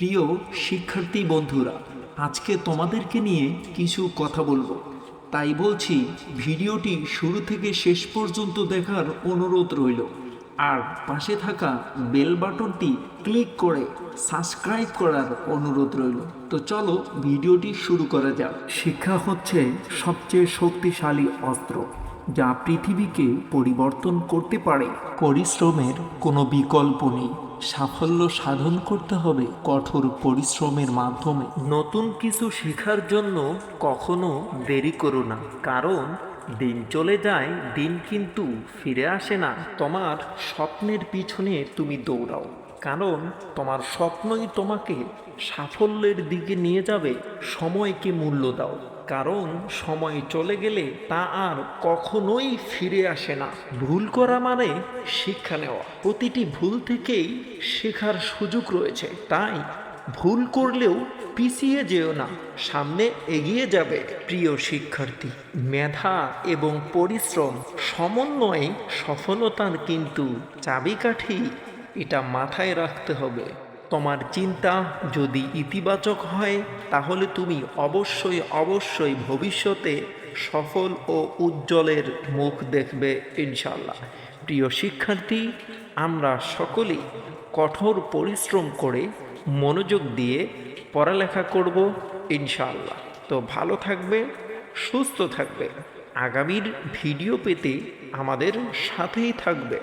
প্রিয় শিক্ষার্থী বন্ধুরা, আজকে তোমাদেরকে নিয়ে কিছু কথা বলব। তাই বলছি, ভিডিওটি শুরু থেকে শেষ পর্যন্ত দেখার অনুরোধ রইল। আর পাশে থাকা বেল বাটনটি ক্লিক করে সাবস্ক্রাইব করার অনুরোধ রইল। তো চলো ভিডিওটি শুরু করা যাক। শিক্ষা হচ্ছে সবচেয়ে শক্তিশালী অস্ত্র, যা পৃথিবীকে পরিবর্তন করতে পারে। পরিশ্রমের কোনো বিকল্প নেই। সাফল্য সাধন করতে হবে কঠোর পরিশ্রমের মাধ্যমে। নতুন কিছু শেখার জন্য কখনো দেরি করো না, কারণ দিন চলে যায়, দিন কিন্তু ফিরে আসে না। তোমার স্বপ্নের পিছনে তুমি দৌড়াও। কারণ তোমার স্বপ্নই তোমাকে সাফল্যের দিকে নিয়ে যাবে, সময়কে মূল্য দাও। কারণ সময় চলে গেলে তা আর কখনোই ফিরে আসে না। ভুল করা মানে শিক্ষা নেওয়া। প্রতিটি ভুল থেকেই শেখার সুযোগ রয়েছে। তাই ভুল করলেও পিছিয়ে যেও না, সামনে এগিয়ে যাবে। প্রিয় শিক্ষার্থী, মেধা এবং পরিশ্রম, সমন্বয়ে সফলতার কিন্তু চাবিকাঠি এটা মাথায় রাখতে হবে। তোমার চিন্তা যদি ইতিবাচক হয়, তাহলে তুমি অবশ্যই অবশ্যই ভবিষ্যতে সফল ও উজ্জ্বলের মুখ দেখবে ইনশাল্লাহ প্রিয় শিক্ষার্থী, আমরা সকলেই কঠোর পরিশ্রম করে মনোযোগ দিয়ে পড়ালেখা করব ইনশাল্লাহ তো ভালো থাকবে, সুস্থ থাকবে। আগামীর ভিডিও পেতে আমাদের সাথেই থাকবে।